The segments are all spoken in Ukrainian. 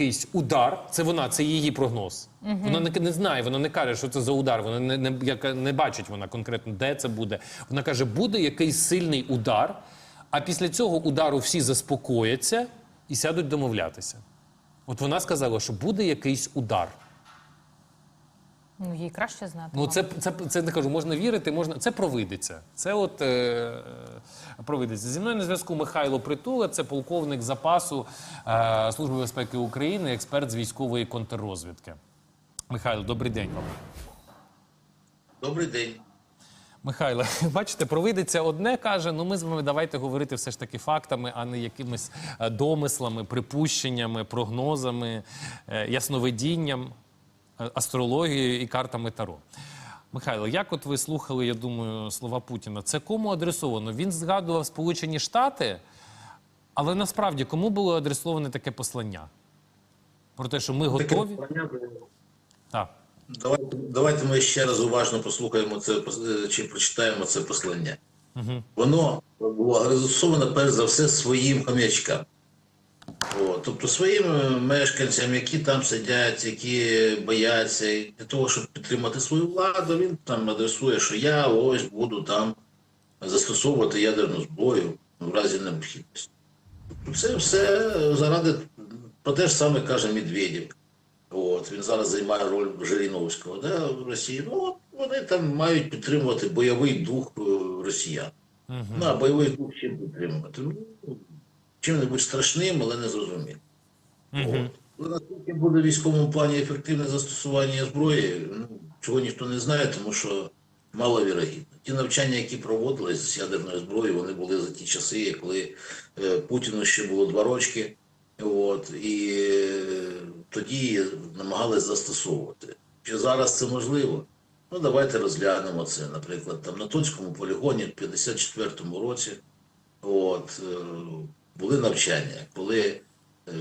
якийсь удар. Це вона, це її прогноз. Вона не, не знає, вона не каже, що це за удар. Вона не, не, яка- не бачить вона конкретно, де це буде. Вона каже, буде якийсь сильний удар, а після цього удару всі заспокояться і сядуть домовлятися. От вона сказала, що буде якийсь удар. Ну, їй краще знати. Ну, це, це, це не кажу, можна вірити, можна. Це провидиться. Це от е, провидиться. Зі мною на зв'язку Михайло Притула, це полковник запасу е, Служби безпеки України, експерт з військової контррозвідки. Михайло, добрий день вам. Добрий день. Михайло, бачите, провидиться одне каже: ну ми з вами давайте говорити все ж таки фактами, а не якимись е, домислами, припущеннями, прогнозами, е, ясновидінням, е, астрологією і картами Таро. Михайло, як от ви слухали, я думаю, слова Путіна? Це кому адресовано? Він згадував Сполучені Штати, але насправді кому було адресоване таке послання? Про те, що ми готові? Так. Давайте, давайте ми ще раз уважно послухаємо це чи прочитаємо це послання. Воно було адресовано перш за все своїм хомячкам. От, тобто своїм е, мешканцям, які там сидять, які бояться, для того, щоб підтримати свою владу, він там адресує, що я ось буду там застосовувати ядерну зброю в разі необхідності. Тобто Це все заради про те ж саме каже Медведєв. От, він зараз займає роль Жириновського да, в Росії. Ну, от вони там мають підтримувати бойовий дух е, росіян. Ну, а бойовий дух чим підтримувати? Ну, чим-небудь страшним, але не зрозуміло. От. Але наскільки буде в військовому плані ефективне застосування зброї, ну, чого ніхто не знає, тому що маловірогідно. Ті навчання, які проводились з ядерною зброєю, вони були за ті часи, коли е, Путіну ще було два рочки. От, і е, тоді намагались застосовувати. Чи зараз це можливо? Ну, давайте розглянемо це. Наприклад, там на Тонському полігоні в 54-му році от, е, були навчання, коли е,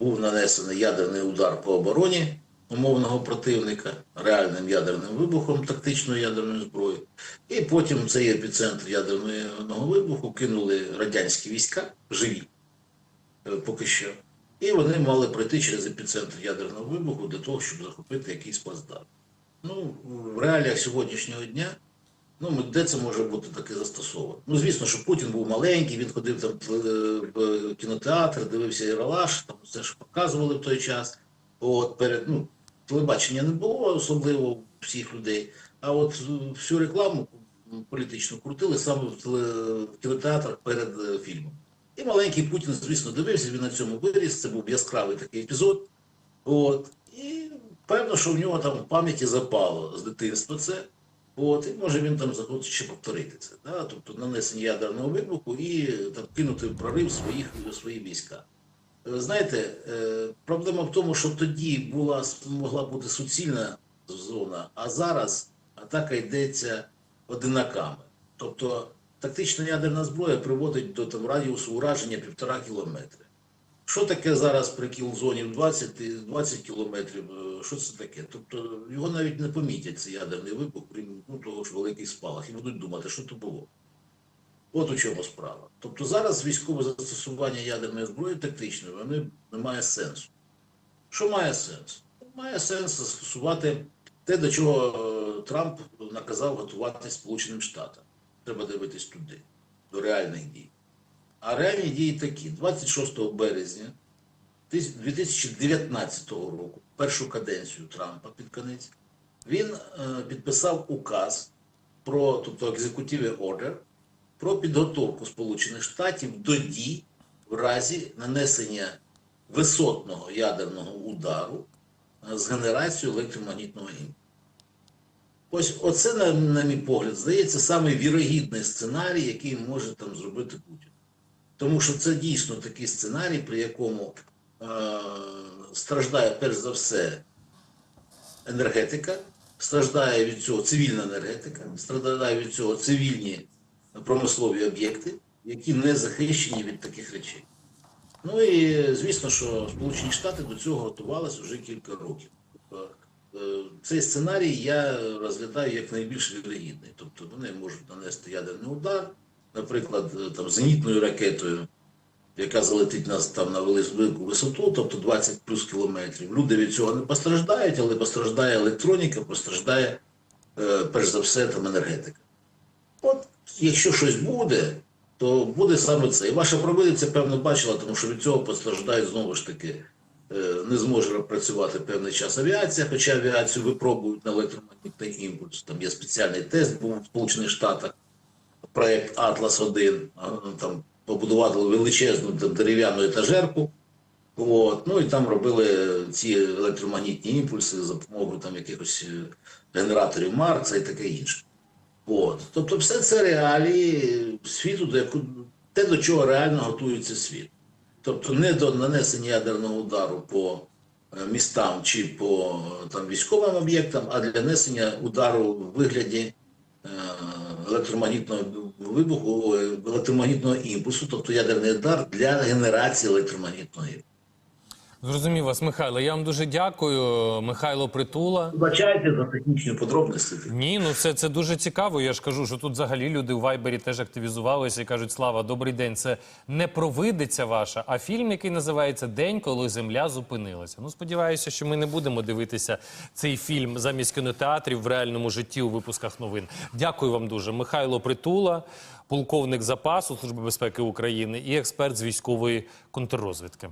був нанесений ядерний удар по обороні умовного противника реальним ядерним вибухом тактичної ядерної зброї. І потім цей епіцентр ядерного вибуху кинули радянські війська живі е, поки що. І вони мали пройти через епіцентр ядерного вибуху для того, щоб захопити якийсь плацдарм. Ну, в реаліях сьогоднішнього дня, ну, де це може бути таке застосовано? Ну, звісно, що Путін був маленький, він ходив там в кінотеатр, дивився Іралаш, там все ж показували в той час. От, перед, ну, телебачення не було особливо всіх людей, а от всю рекламу політичну крутили саме в кінотеатрах перед е, фільмом. І маленький Путін, звісно, дивився, він на цьому виріс. Це був яскравий такий епізод. От. І певно, що в нього там в пам'яті запало з дитинства це. От, і може він там захоче ще повторити це. Да? Тобто нанесення ядерного вибуху і там кинути в прорив своїх, свої війська. Е, Знаєте, е, проблема в тому, що тоді була могла бути суцільна зона, а зараз атака йдеться одинаками. Тобто тактична ядерна зброя приводить до там радіусу ураження півтора кілометри. Що таке зараз при кіл-зоні 20, 20 кілометрів? е, Що це таке? Тобто його навіть не помітять цей ядерний вибух, крім ну, того ж великий спалах, і будуть думати, що то було. От у чому справа. Тобто зараз військове застосування ядерної зброї тактичної вони не має сенсу. Що має сенс? Має сенс застосувати те, до чого е, Трамп наказав готувати Сполученим Штатам. Треба дивитись туди, до реальних дій. А реальні дії такі: 26 березня 2019 року, першу каденцію Трампа під конець, він е, підписав указ про, тобто executive order, про підготовку Сполучених Штатів до дій в разі нанесення висотного ядерного удару е, з генерацією електромагнітного імпульсу. Ось оце, на, на мій погляд, здається, самий вірогідний сценарій, який може там зробити Путін. Тому що це дійсно такий сценарій, при якому е, страждає перш за все енергетика, страждає від цього цивільна енергетика, страждає від цього цивільні промислові об'єкти, які не захищені від таких речей. Ну і звісно, що Сполучені Штати до цього готувалися вже кілька років. Тобто, е, цей сценарій я розглядаю як найбільш вірогідний. Тобто вони можуть нанести ядерний удар, наприклад, е, там зенітною ракетою яка залетить нас там на велику висоту, тобто 20 плюс кілометрів. Люди від цього не постраждають, але постраждає електроніка, постраждає е, перш за все там енергетика. От якщо щось буде, то буде саме це. І ваша провидиця, певно, бачила, тому що від цього постраждають знову ж таки. е, Не зможе працювати певний час авіація, хоча авіацію випробують на електромагнітний імпульс. Там є спеціальний тест був в Сполучених Штатах, проєкт Атлас 1 там побудували величезну там, дерев'яну етажерку. От, ну і там робили ці електромагнітні імпульси за допомогою там якихось е, генераторів Марса і таке інше. От. Тобто, все це реалії світу, до яку, те, до чого реально готується світ. Тобто не до нанесення ядерного удару по е, містам чи по е, там, військовим об'єктам, а для нанесення удару в вигляді електромагнітного вибуху, е, електромагнітного імпульсу, тобто ядерний удар для генерації електромагнітного імпульсу. Зрозумів вас, Михайло. Я вам дуже дякую. Михайло Притула. Вибачайте за технічні подробності. Ні, ну це, це дуже цікаво. Я ж кажу, що тут взагалі люди у Вайбері теж активізувалися і кажуть: Слава, добрий день. Це не провидиця ваша, а фільм, який називається День, коли земля зупинилася. Ну, сподіваюся, що ми не будемо дивитися цей фільм замість кінотеатрів в реальному житті у випусках новин. Дякую вам дуже. Михайло Притула, полковник запасу Служби безпеки України і експерт з військової контррозвідки.